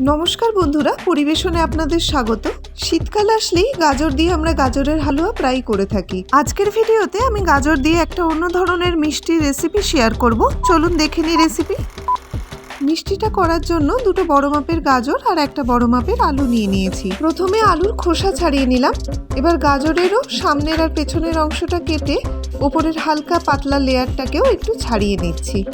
নমস্কার বন্ধুরা, পরিবেশনে আপনাদের স্বাগত। শীতকাল আসলেই গাজর দিয়ে আমরা গাজরের হালুয়া প্রায় করে থাকি। আজকের ভিডিওতে আমি গাজর দিয়ে একটা অন্য ধরনের মিষ্টি রেসিপি শেয়ার করব। চলুন দেখে নিই রেসিপি। মিষ্টিটা করার জন্য দুটো বড় মাপের গাজর আর একটা বড় মাপের আলু নিয়ে নিয়েছি। প্রথমে আলুর খোসা ছাড়িয়ে নিলাম। এবার গাজরেরও সামনের আর পেছনের অংশটা কেটে ওপরের হালকা পাতলা লেয়ারটাকেও একটু ছাড়িয়ে নিচ্ছি।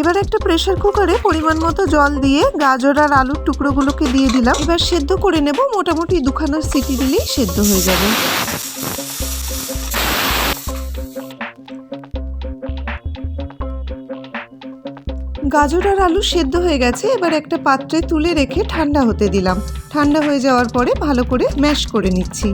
এবার একটা প্রেসার কুকারে পরিমাণ মতো জল দিয়ে গাজর আর আলুর টুকরোগুলোকে দিয়ে দিলাম। এবার সেদ্ধ করে নেব মোটামুটি দুখানা সিটি দিলেই সেদ্ধ হয়ে যাবে। গাজর আর আলু সেদ্ধ হয়ে গেছে, এবার একটা পাত্রে তুলে রেখে ঠান্ডা হতে দিলাম। ঠান্ডা হয়ে যাওয়ার পরে ভালো করে ম্যাশ করে নিচ্ছি।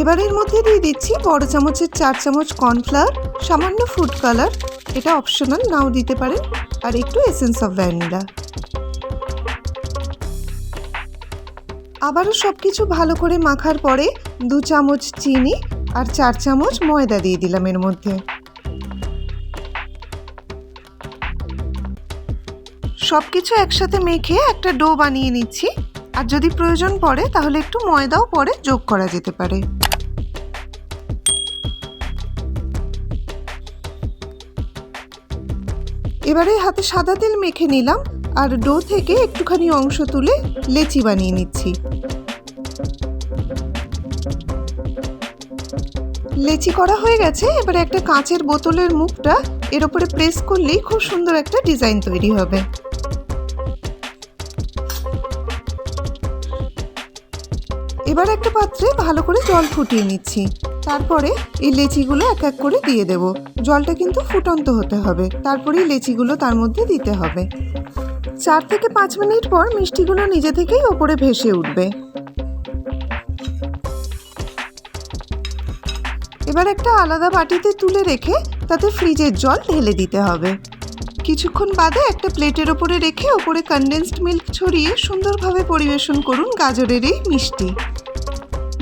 এবার এর মধ্যে দিয়ে দিচ্ছি বড় চামচের চার চামচ কর্নফ্লাওয়ার, সামান্য ফুড কালার এটা অপশনাল নাও দিতে পারেন। আর একটু এসেন্স অফ ভ্যানিলা আবারও সব কিছু ভালো করে মাখার পরে দু চামচ চিনি আর চার চামচ ময়দা দিয়ে দিলাম এর মধ্যে। সব কিছু একসাথে মেখে একটা ডো বানিয়ে নিচ্ছি। আর যদি প্রয়োজন পড়ে তাহলে একটু ময়দাও পরে যোগ করা যেতে পারে। এবারে হাতে সাদা তেল মেখে নিলাম আর ডো থেকে একটুখানি অংশ তুলে লেচি বানিয়ে নিচ্ছি। লেচি করা হয়ে গেছে, এবারে একটা কাঁচের বোতলের মুখটা এর উপরে প্রেস করলেই খুব সুন্দর একটা ডিজাইন তৈরি হবে। এবার একটা পাত্রে ভালো করে জল ফুটিয়ে নিচ্ছি। তারপরে এই লেচিগুলো এক এক করে দিয়ে দেব। জলটা কিন্তু ফুটন্ত হতে হবে। তারপরেই লেচিগুলো তার মধ্যে দিতে হবে। চার থেকে পাঁচ মিনিট পর মিষ্টিগুলো নিজে থেকেই ওপরে ভেসে উঠবে। এবার একটা আলাদা বাটিতে তুলে রেখে তাতে ফ্রিজের জল ঢেলে দিতে হবে। কিছুক্ষণ বাদে একটা প্লেটের ওপরে রেখে ওপরে কনডেন্সড মিল্ক ছড়িয়ে সুন্দরভাবে পরিবেশন করুন গাজরের এই মিষ্টি।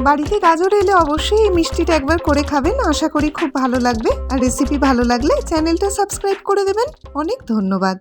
বাড়িতে গাজর এলে অবশ্যই এই মিষ্টিটা একবার করে খাবেন। আশা করি খুব ভালো লাগবে। আর রেসিপি ভালো লাগলে চ্যানেলটা সাবস্ক্রাইব করে দেবেন। অনেক ধন্যবাদ।